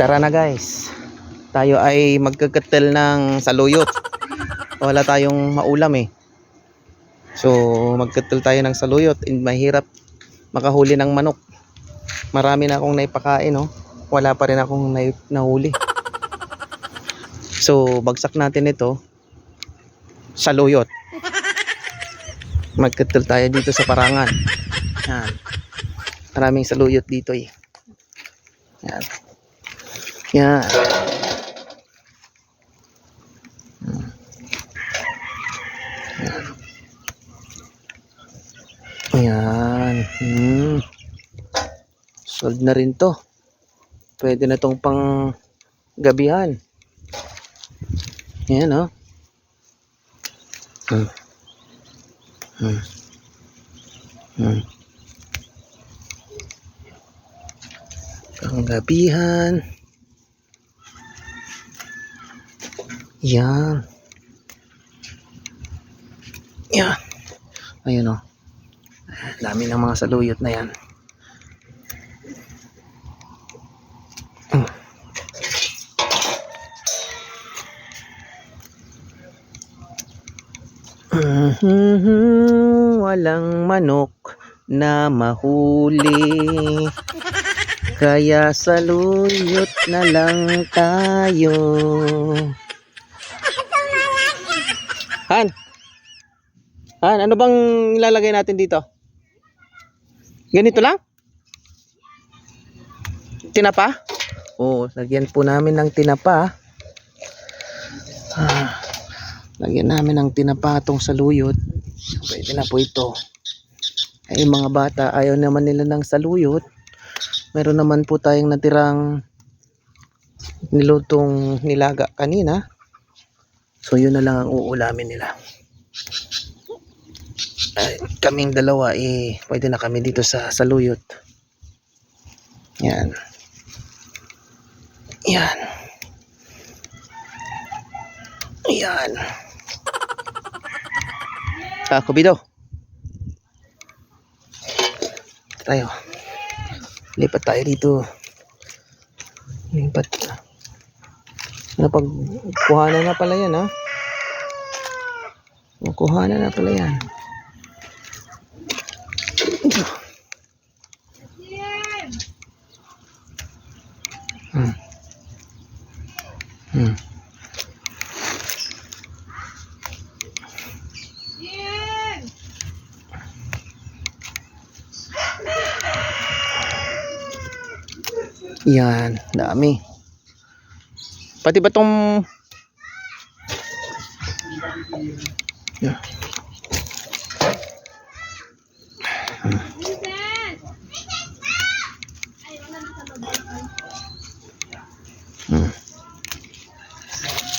Tara na guys. Tayo ay magkakatel ng saluyot. Wala tayong maulam eh. So magkatel tayo ng saluyot. And mahirap makahuli ng manok. Marami na akong naipakain no. Wala pa rin akong nai- nahuli. So bagsak natin ito. Saluyot. Magkatel tayo dito sa parangan. Yan. Maraming saluyot dito eh. Yan. Yan. Yan. Ayan. Hmm. Sold na rin to. Pwede na tong pang gabihan. Ayan oh. Hmm. Hmm. Hmm. Panggabihan. Yan. Yan. Ayun o. Dami ng mga saluyot na yan. Mm. Mhm, Walang manok na mahuli. Kaya saluyot na lang tayo. Han? Han, ano bang ilalagay natin dito? Ganito lang? Tinapa? Oo, lagyan po namin ng tinapa. Ah, lagyan namin ng tinapa itong saluyot. Pwede na po ito. Ay, yung mga bata, ayaw naman nila ng saluyot. Meron naman po tayong natirang nilutong nilaga kanina. So yun na lang ang uulamin nila. Ay, kaming dalawa eh pwede na kami dito sa saluyot. Yan. Yan. Yan. Ah, kubido. Tayo. Lipat tayo dito. Lipat. Napag kuhanan na pala yan ha. Kuhanan na pala yan. Hmm. Hmm. Yan, dami. Pati ba tong Yan. Hmm.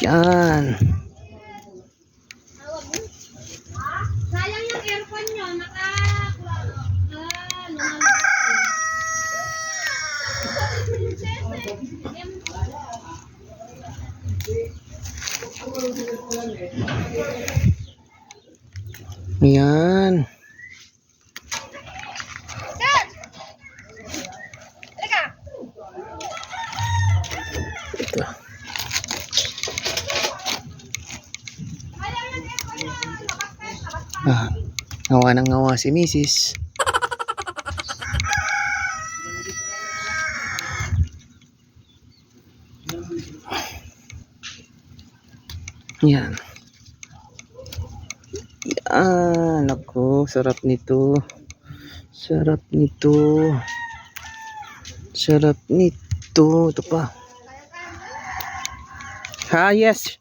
Yan. Sayang yung earphone nyo, naka... Ah, lumalabas Yan. Ito. Ah, ngawa ng ngawa si Mrs. Yan. Yan. Ako, sarap nito. Sarap nito. Sarap nito. Ito pa. Ha, yes.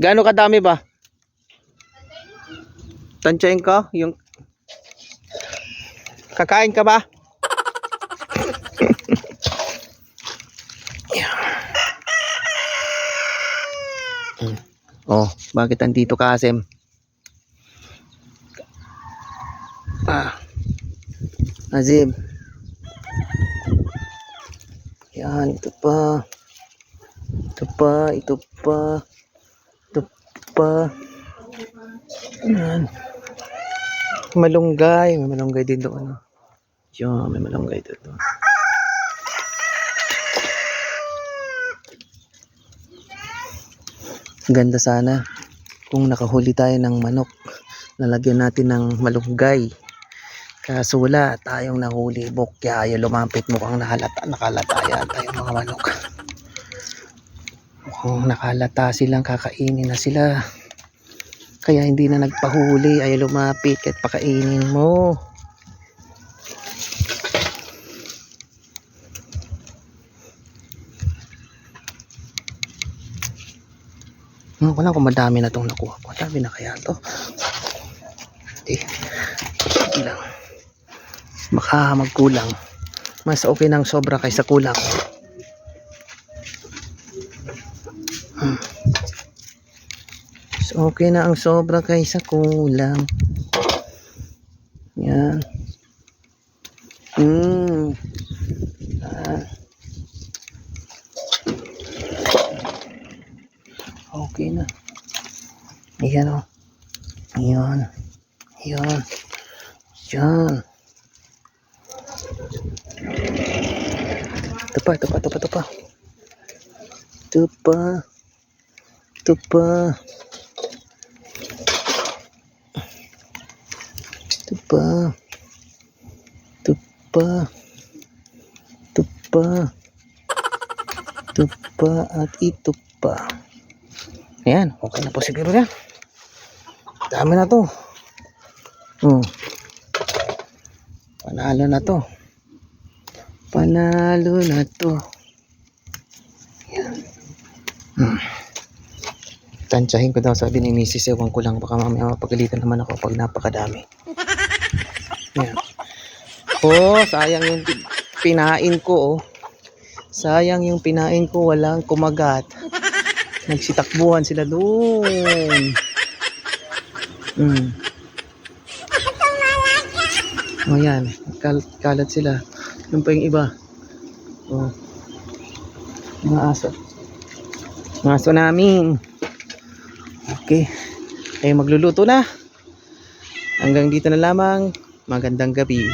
Gaano kadami ba? Tansyain ko yung Kakain ka ba? Bakit andito ka, Asem? Ah. Azim. Yan, ito pa. Ito pa, ito pa. Ito pa. Yan. Malunggay. May malunggay din doon. Ano? Yan, may malunggay doon. doon. Ganda sana kung nakahuli tayo ng manok. Nalagyan natin ng malunggay. Kaso wala tayong nahuli. Bokya, yung lumapit mukhang nahalata, nakalata yata yung mga manok. Mukhang nakalata silang kakainin na sila. Kaya hindi na nagpahuli ay lumapit kahit pakainin mo. Hmm, wala kung madami na itong nakuha ko. Madami na kaya to. Hindi. Hindi lang. Baka magkulang. Mas okay ng sobra kaysa kulang. Hmm. Mas okay na ang sobra kaysa kulang. Yan. Okay na. Ayan o. Ayan. Ayan. Ayan. Ito pa, ito pa, ito pa, ito pa. Ito pa. Ito pa. Ito at ito. Ayan, okay na po siguro yan. Dami na to. Hmm. Panalo na to. Panalo na to. Ayan. Hmm. Tansyahin ko daw sabi ni Mrs. Ewan ko lang baka mamaya mapagalitan naman ako pag napakadami. Ayan. Oh, sayang yung pi- pinain ko oh. Sayang yung pinain ko walang kumagat. Nagsitakbuhan sila doon. Mm. O yan, kal kalat sila. Yung pa yung iba. Oh. Mga aso. Mga aso namin. Okay. Ay magluluto na. Hanggang dito na lamang. Magandang gabi.